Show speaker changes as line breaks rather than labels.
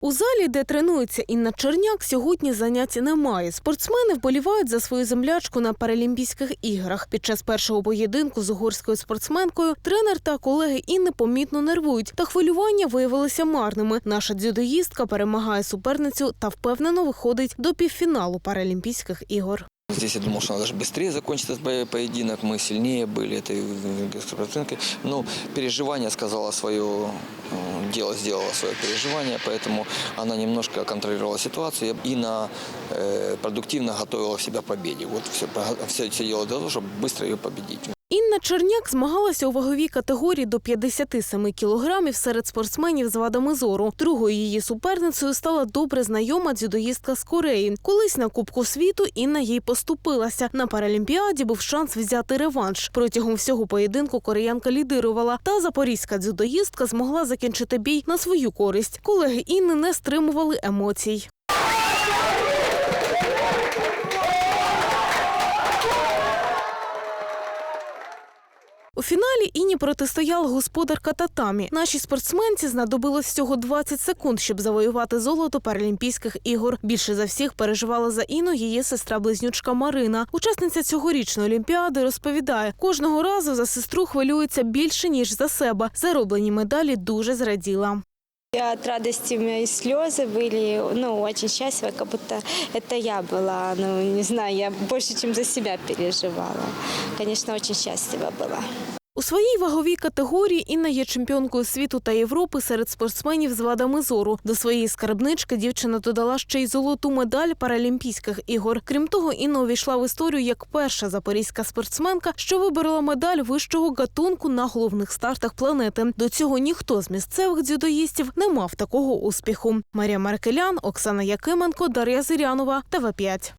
У залі, де тренується Інна Черняк, сьогодні занять немає. Спортсмени вболівають за свою землячку на Паралімпійських іграх. Під час першого поєдинку з угорською спортсменкою тренер та колеги Інни помітно нервують, та хвилювання виявилися марними. Наша дзюдоїстка перемагає суперницю та впевнено виходить до півфіналу Паралімпійських ігор.
Здесь я думал, что надо же быстрее закончить этот бо- поединок, мы сильнее были этой спортсменкой. Но переживание сказала свое, э, дело сделала свое переживание, поэтому она немножко контролировала ситуацию и на, э, продуктивно готовила себя к победе. Вот все, все, все дело для того, чтобы быстро ее победить.
Інна Черняк змагалася у ваговій категорії до 57 кілограмів серед спортсменів з вадами зору. Другою її суперницею стала добре знайома дзюдоїстка з Кореї. Колись на Кубку світу Інна їй поступилася. На Паралімпіаді був шанс взяти реванш. Протягом всього поєдинку кореянка лідирувала. Та запорізька дзюдоїстка змогла закінчити бій на свою користь. Колеги Інни не стримували емоцій. У фіналі Іні протистояла господарка татамі. Нашій спортсменці знадобилось всього 20 секунд, щоб завоювати золото Паралімпійських ігор. Більше за всіх переживала за Іну її сестра-близнючка Марина. Учасниця цьогорічної олімпіади розповідає, кожного разу за сестру хвилюється більше ніж за себе. Зароблені медалі дуже зраділа.
И от радости у меня и слезы были, ну, очень счастлива, как будто это я была, ну, не знаю, я больше, чем за себя переживала. Конечно, очень счастлива была.
У своїй ваговій категорії Інна є чемпіонкою світу та Європи серед спортсменів з вадами зору. До своєї скарбнички дівчина додала ще й золоту медаль Паралімпійських ігор. Крім того, Інна увійшла в історію як перша запорізька спортсменка, що виборола медаль вищого гатунку на головних стартах планети. До цього ніхто з місцевих дзюдоїстів не мав такого успіху. Марія Маркелян, Оксана Якименко, Дар'я Зирянова, ТВ 5